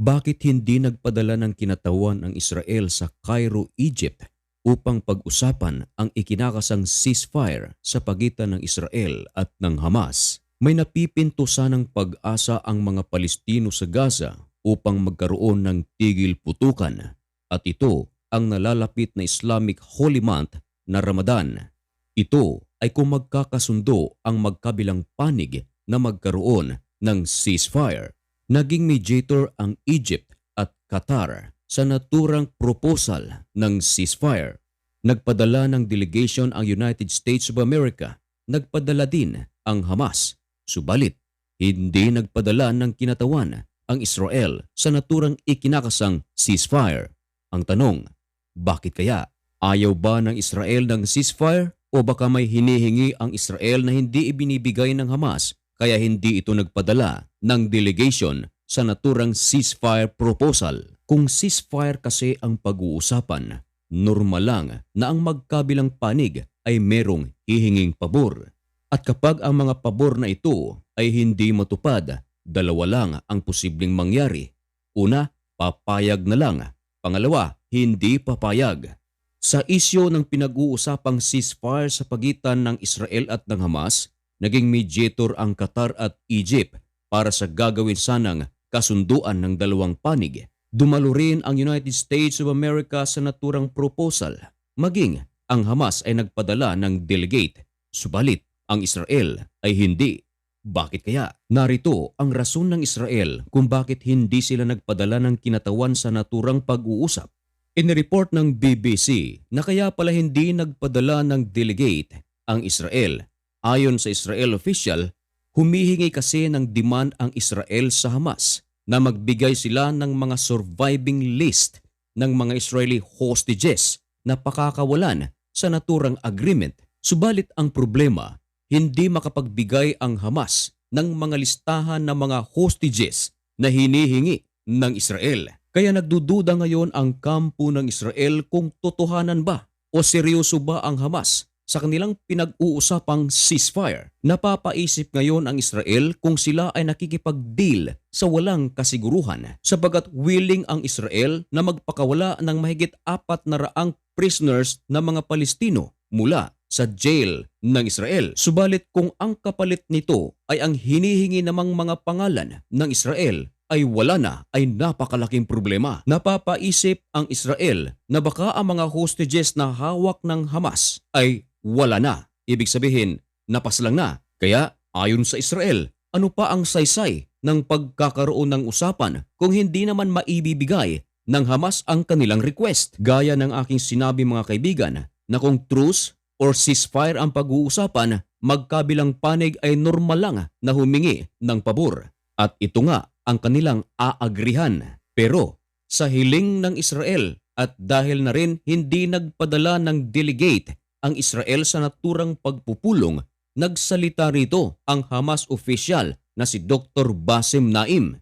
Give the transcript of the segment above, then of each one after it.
Bakit hindi nagpadala ng kinatawan ang Israel sa Cairo, Egypt upang pag-usapan ang ikinakasang ceasefire sa pagitan ng Israel at ng Hamas? May napipinto sanang pag-asa ang mga Palestino sa Gaza upang magkaroon ng tigil putukan at ito ang nalalapit na Islamic Holy Month na Ramadan. Ito ay kung magkakasundo ang magkabilang panig na magkaroon ng ceasefire. Naging mediator ang Egypt at Qatar sa naturang proposal ng ceasefire. Nagpadala ng delegation ang United States of America. Nagpadala din ang Hamas. Subalit, hindi nagpadala ng kinatawan ang Israel sa naturang ikinakasang ceasefire. Ang tanong, bakit kaya? Ayaw ba ng Israel ng ceasefire o baka may hinihingi ang Israel na hindi ibinibigay ng Hamas kaya hindi ito nagpadala ng delegation sa naturang ceasefire proposal. Kung ceasefire kasi ang pag-uusapan, normal lang na ang magkabilang panig ay merong hihinging pabor. At kapag ang mga pabor na ito ay hindi matupad, dalawa lang ang posibleng mangyari. Una, papayag na lang. Pangalawa, hindi papayag. Sa isyo ng pinag-uusapang ceasefire sa pagitan ng Israel at ng Hamas, naging mediator ang Qatar at Egypt para sa gagawin sanang kasunduan ng dalawang panig. Dumalo rin ang United States of America sa naturang proposal. Maging ang Hamas ay nagpadala ng delegate. Subalit, ang Israel ay hindi. Bakit kaya? Narito ang rason ng Israel kung bakit hindi sila nagpadala ng kinatawan sa naturang pag-uusap. Inireport ng BBC na kaya pala hindi nagpadala ng delegate ang Israel Ayon sa Israel official, humihingi kasi ng demand ang Israel sa Hamas na magbigay sila ng mga surviving list ng mga Israeli hostages na pakakawalan sa naturang agreement. Subalit ang problema, hindi makapagbigay ang Hamas ng mga listahan ng mga hostages na hinihingi ng Israel. Kaya nagdududa ngayon ang kampo ng Israel kung totohanan ba o seryoso ba ang Hamas sa kanilang pinag-uusapang ceasefire. Napapaisip ngayon ang Israel kung sila ay nakikipag-deal sa walang kasiguruhan sabagat willing ang Israel na magpakawala ng mahigit apat na raang prisoners na mga Palestino mula sa jail ng Israel. Subalit kung ang kapalit nito ay ang hinihingi namang mga pangalan ng Israel ay wala na ay napakalaking problema. Napapaisip ang Israel na baka ang mga hostages na hawak ng Hamas ay wala na. Ibig sabihin, napaslang na. Kaya ayon sa Israel, ano pa ang saysay ng pagkakaroon ng usapan kung hindi naman maibibigay ng Hamas ang kanilang request? Gaya ng aking sinabi mga kaibigan na kung truce or ceasefire ang pag-uusapan, magkabilang panig ay normal lang na humingi ng pabor. At ito nga ang kanilang aagrihan. Pero sa hiling ng Israel at dahil na rin hindi nagpadala ng delegate ang Israel sa naturang pagpupulong, nagsalita rito ang Hamas official na si Dr. Basim Naim.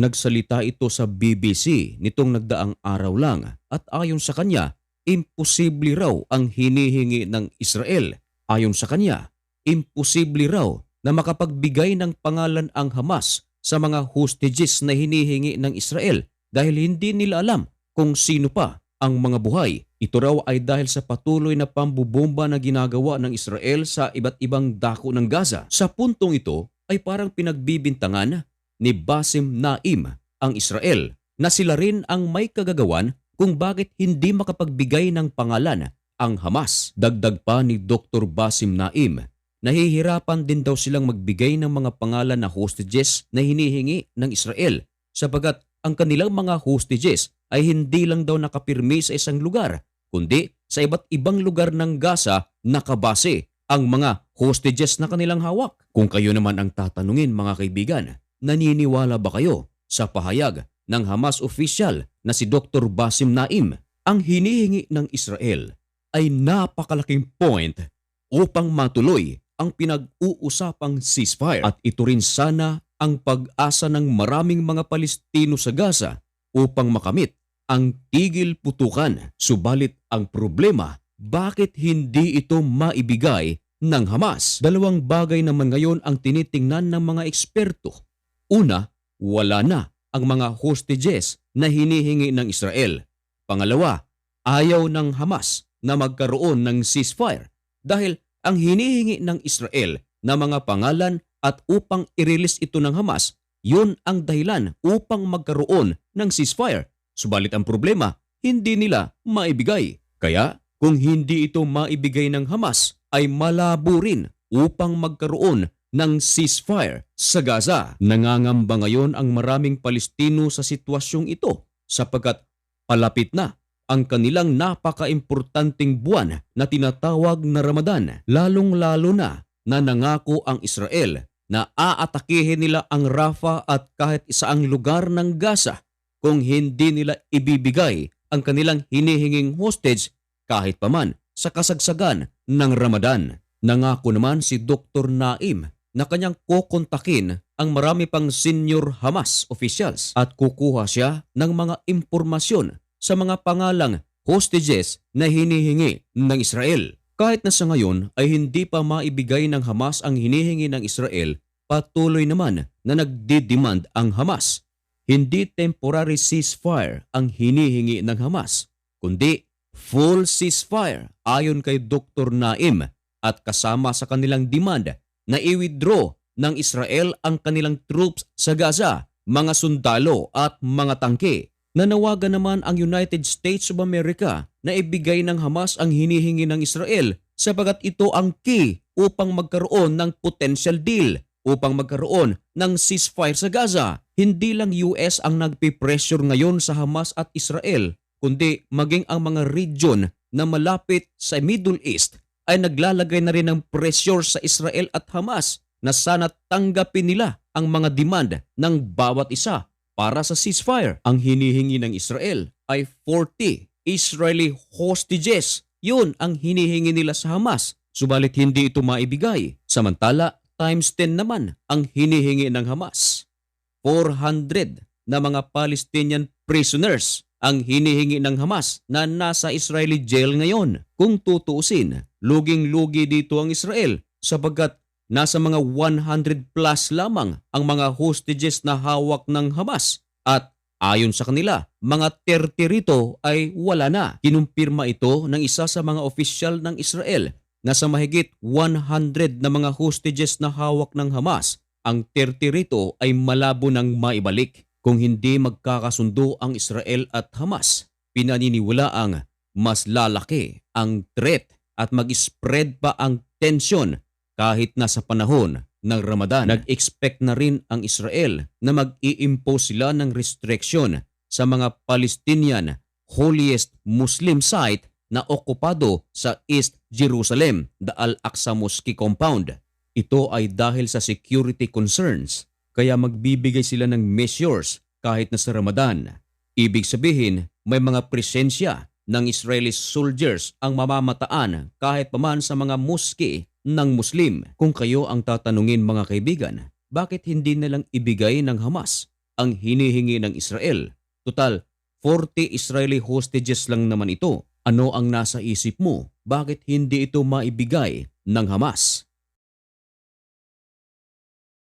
Nagsalita ito sa BBC nitong nagdaang araw lang at ayon sa kanya, imposible raw ang hinihingi ng Israel. Ayon sa kanya, imposible raw na makapagbigay ng pangalan ang Hamas sa mga hostages na hinihingi ng Israel dahil hindi nila alam kung sino pa ang mga buhay. Ito raw ay dahil sa patuloy na pambubomba na ginagawa ng Israel sa iba't ibang dako ng Gaza. Sa puntong ito ay parang pinagbibintangan ni Basim Naim ang Israel na sila rin ang may kagagawan kung bakit hindi makapagbigay ng pangalan ang Hamas. Dagdag pa ni Dr. Basim Naim, nahihirapan din daw silang magbigay ng mga pangalan na hostages na hinihingi ng Israel sapagat ang kanilang mga hostages ay hindi lang daw nakapirmi sa isang lugar, kundi sa iba't ibang lugar ng Gaza nakabase ang mga hostages na kanilang hawak. Kung kayo naman ang tatanungin mga kaibigan, naniniwala ba kayo sa pahayag ng Hamas official na si Dr. Basim Naim? Ang hinihingi ng Israel ay napakalaking point upang matuloy ang pinag-uusapang ceasefire at ito rin sana ang pag-asa ng maraming mga Palestino sa Gaza upang makamit ang tigil putukan. Subalit ang problema, bakit hindi ito maibigay ng Hamas? Dalawang bagay naman ngayon ang tinitingnan ng mga eksperto. Una, wala na ang mga hostages na hinihingi ng Israel. Pangalawa, ayaw ng Hamas na magkaroon ng ceasefire dahil ang hinihingi ng Israel na mga pangalan at upang i-release ito ng Hamas, yun ang dahilan upang magkaroon ng ceasefire. Subalit ang problema, hindi nila maibigay. Kaya kung hindi ito maibigay ng Hamas, ay malabo rin upang magkaroon ng ceasefire sa Gaza. Nangangamba ngayon ang maraming Palestino sa sitwasyong ito sapagkat palapit na ang kanilang napaka-importanting buwan na tinatawag na Ramadan, lalong-lalo na na nangako ang Israel na aatakihin nila ang Rafah at kahit isaang lugar ng Gaza kung hindi nila ibibigay ang kanilang hinihinging hostage kahit paman sa kasagsagan ng Ramadan. Nangako naman si Dr. Naim na kanyang kukontakin ang marami pang senior Hamas officials at kukuha siya ng mga impormasyon sa mga pangalang hostages na hinihingi ng Israel. Kahit na sa ngayon ay hindi pa maibigay ng Hamas ang hinihingi ng Israel, patuloy naman na nagdidemand ang Hamas. Hindi temporary ceasefire ang hinihingi ng Hamas, kundi full ceasefire ayon kay Dr. Naim at kasama sa kanilang demand na i-withdraw ng Israel ang kanilang troops sa Gaza, mga sundalo at mga tangke. Nanawagan naman ang United States of America na ibigay ng Hamas ang hinihingi ng Israel sapagat ito ang key upang magkaroon ng potential deal upang magkaroon ng ceasefire sa Gaza. Hindi lang US ang nagpipressure ngayon sa Hamas at Israel, kundi maging ang mga region na malapit sa Middle East ay naglalagay na rin ng pressure sa Israel at Hamas na sana tanggapin nila ang mga demand ng bawat isa para sa ceasefire. Ang hinihingi ng Israel ay 40 Israeli hostages. Yun ang hinihingi nila sa Hamas. Subalit hindi ito maibigay. Samantala, times 10 naman ang hinihingi ng Hamas. 400 na mga Palestinian prisoners ang hinihingi ng Hamas na nasa Israeli jail ngayon. Kung tutuusin, luging-lugi dito ang Israel sapagkat nasa mga 100 plus lamang ang mga hostages na hawak ng Hamas at ayon sa kanila, mga 30 rito ay wala na. Kinumpirma ito ng isa sa mga opisyal ng Israel na sa mahigit 100 na mga hostages na hawak ng Hamas, ang 30 rito ay malabo ng maibalik. Kung hindi magkakasundo ang Israel at Hamas, pinaniniwalaang mas lalaki ang threat at mag-spread pa ang tension kahit na sa panahon ng Ramadan. Nag-expect na rin ang Israel na mag-i-impose sila ng restriction sa mga Palestinian holiest Muslim site na okupado sa East Jerusalem, the Al-Aqsa Mosque Compound. Ito ay dahil sa security concerns kaya magbibigay sila ng measures kahit na sa Ramadan. Ibig sabihin, may mga presensya ng Israeli soldiers ang mamamataan kahit paman sa mga muski ng Muslim. Kung kayo ang tatanungin mga kaibigan, bakit hindi nalang ibigay ng Hamas ang hinihingi ng Israel? Total, 40 Israeli hostages lang naman ito. Ano ang nasa isip mo? Bakit hindi ito maibigay ng Hamas?